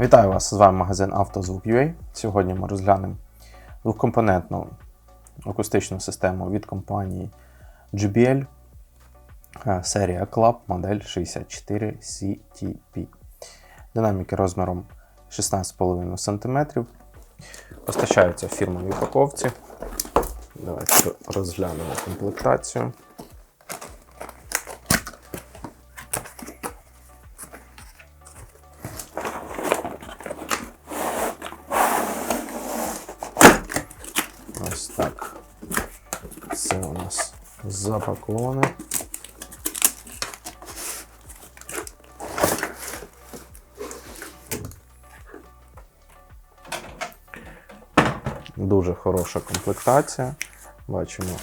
Вітаю вас! З вами магазин «Автозвук.UA». Сьогодні ми розглянемо двохкомпонентну акустичну систему від компанії JBL е, серія Club модель 64 CTP. Динаміки розміром 16,5 см. Постачаються в фірмовій упаковці. Давайте розглянемо комплектацію. Запаковане. Дуже хороша комплектація. Бачимо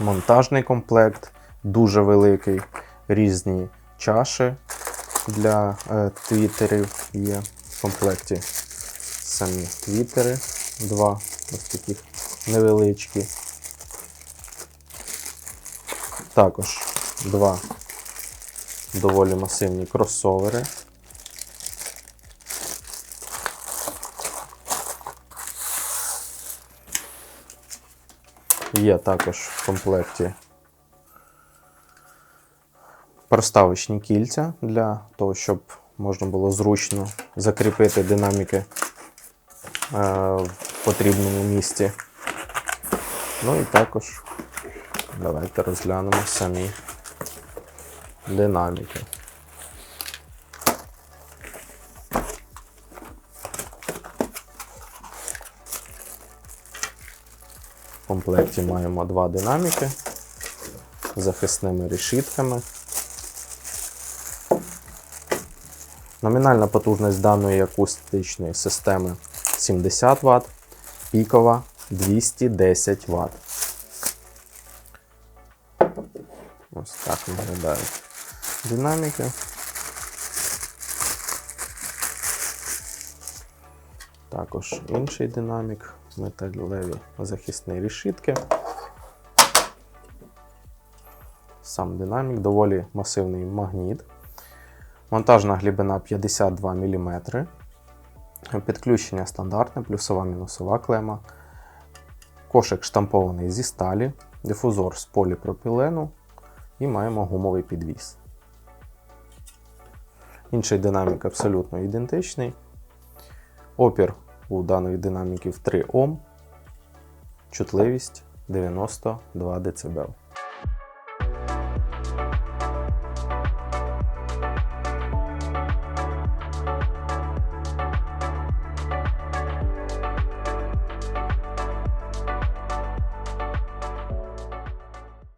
монтажний комплект, дуже великий, різні чаші для е, твіттерів є в комплекті. Самі твіттери, два ось таких невеличкі. Також два доволі масивні кросовери. Є також в комплекті проставочні кільця для того, щоб можна було зручно закріпити динаміки е, в потрібному місці. Ну і також давайте розглянемо самі динаміки. В комплекті маємо два динаміки з захисними решітками. Номінальна потужність даної акустичної системи 70 Вт, пікова 210 Вт. Ось виглядають динаміки. Також інший динамік, металеві захисні решітки. Сам динамік доволі масивний магніт. Монтажна глибина 52 мм. Підключення стандартне, плюсова мінусова клема. Кошик штампований зі сталі, дифузор з поліпропілену і маємо гумовий підвіс. Інший динамік абсолютно ідентичний. Опір у даної динаміки в 3 Ом, чутливість 92 дБ.